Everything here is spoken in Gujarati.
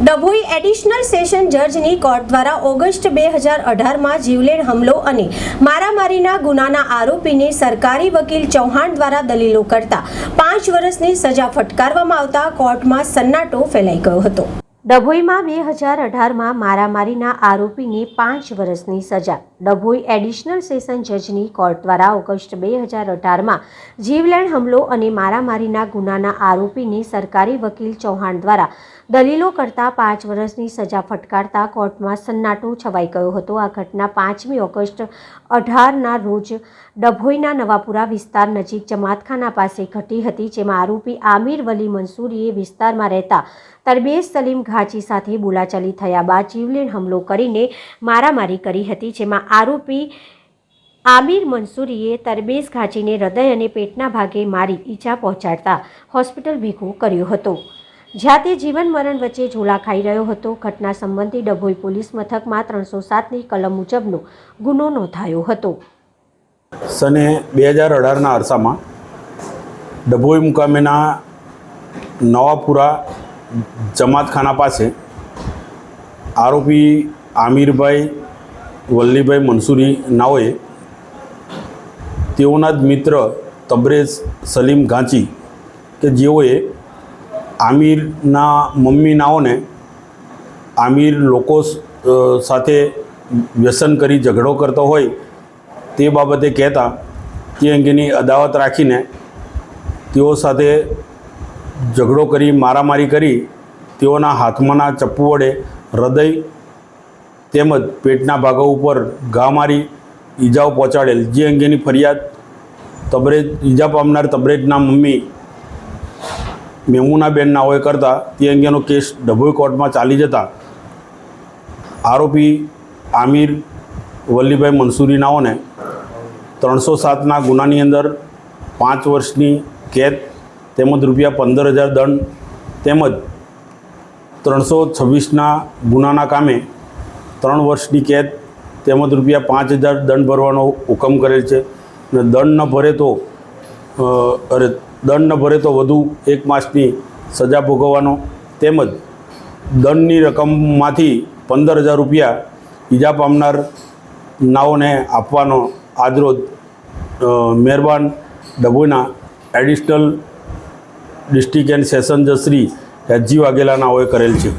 ડભોઈ એડિશનલ સેશન જજની કોર્ટ દ્વારા ઓગસ્ટ બે હજાર અઢારમાં જીવલેણ હુમલો અને મારામારીના ગુનાના આરોપીને સરકારી વકીલ ચૌહાણ દ્વારા દલીલો કરતા પાંચ વર્ષની સજા ફટકારવામાં આવતા કોર્ટમાં સન્નાટો ફેલાઈ ગયો હતો. ડભોઈમાં બે હજાર અઢારમાં મારામારીના આરોપીને પાંચ વર્ષની સજા. ડભોઈ એડિશનલ સેશન જજની કોર્ટ દ્વારા ઓગસ્ટ બે હજાર અઢારમાં જીવલેણ હુમલો અને મારામારીના ગુનાના આરોપીને સરકારી વકીલ ચૌહાણ દ્વારા દલીલો કરતા પાંચ વર્ષની સજા ફટકારતા કોર્ટમાં સન્નાટો છવાઈ ગયો હતો. આ ઘટના પાંચમી ઓગસ્ટ અઢારના રોજ ડભોઈના નવાપુરા વિસ્તાર નજીક જમાતખાના પાસે ઘટી હતી, જેમાં આરોપી આમિર વલી મંસૂરીએ વિસ્તારમાં રહેતા તરબેજ સલીમ ઘાચી સાથે બોલાચાલી થયા બાદ જીવલેણ હુમલો કરીને મારામારી કરી હતી, જેમાં આરોપી આમિર મંસૂરીએ તરબેજ ઘાચીને હૃદય અને પેટના ભાગે મારી ઈજા પહોંચાડતા હોસ્પિટલ ભેગો કર્યો હતો. જ્યાં તે જીવન મરણ વચ્ચે ઝોલા ખાઈ રહ્યો હતો, ઘટના સંબંધી ડભોઈ પોલીસ મથકમાં ત્રણસો સાતની કલમ મુજબનો ગુનો નોંધાયો હતો. સને બે હજાર અઢારના અરસામાં ડભોઈ મુકામેના નવાપુરા જમાતખાના પાસે આરોપી આમિરભાઈ વલ્લીભાઈ મનસુરી નાઓએ તેઓના જ મિત્ર તબરેઝ સલીમ ઘાંચી કે જેઓએ આમિરના મમ્મી નાઓને આમિર લોકો સાથે વ્યસન કરી ઝઘડો કરતો હોય તે બાબતે કહેતા તે અંગેની અદાવત રાખીને તેઓ સાથે ઝઘડો કરી, મારામારી કરી, તેઓના હાથમાંના ચપ્પુ વડે હૃદય તેમજ પેટના ભાગો ઉપર ઘા મારી ઈજાઓ પહોંચાડેલ. જે અંગેની ફરિયાદ તબરેજ, ઈજા પામનાર તબરેજના મમ્મી મેમુનાબેન નાઓએ કરતા, તે અંગેનો કેસ ડભોઈ કોર્ટમાં ચાલી જતા આરોપી આમિર વલ્લીભાઈ મંસૂરી નાઓને ત્રણસો સાતના ગુનાની અંદર પાંચ વર્ષની કેદ, તેમજ રૂપિયા પંદર હજાર દંડ, તેમજ ત્રણસો છવ્વીસના ગુનાના કામે ત્રણ વર્ષની કેદ, તેમજ રૂપિયા પાંચ હજાર દંડ ભરવાનો હુકમ કરેલ છે. અને દંડ ન ભરે તો અરે, દંડ ન ભરે તો વધુ એક માસની સજા ભોગવવાનો, તેમજ દંડની રકમમાંથી પંદર હજાર રૂપિયા ઈજા પામનાર નાઓને આપવાનો આજરોજ મહેરબાન ડભોઈના એડિશનલ ડિસ્ટ્રિક્ટ એન્ડ સેશન જજ શ્રી એચજી વાઘેલા નાઓએ કરેલ છે.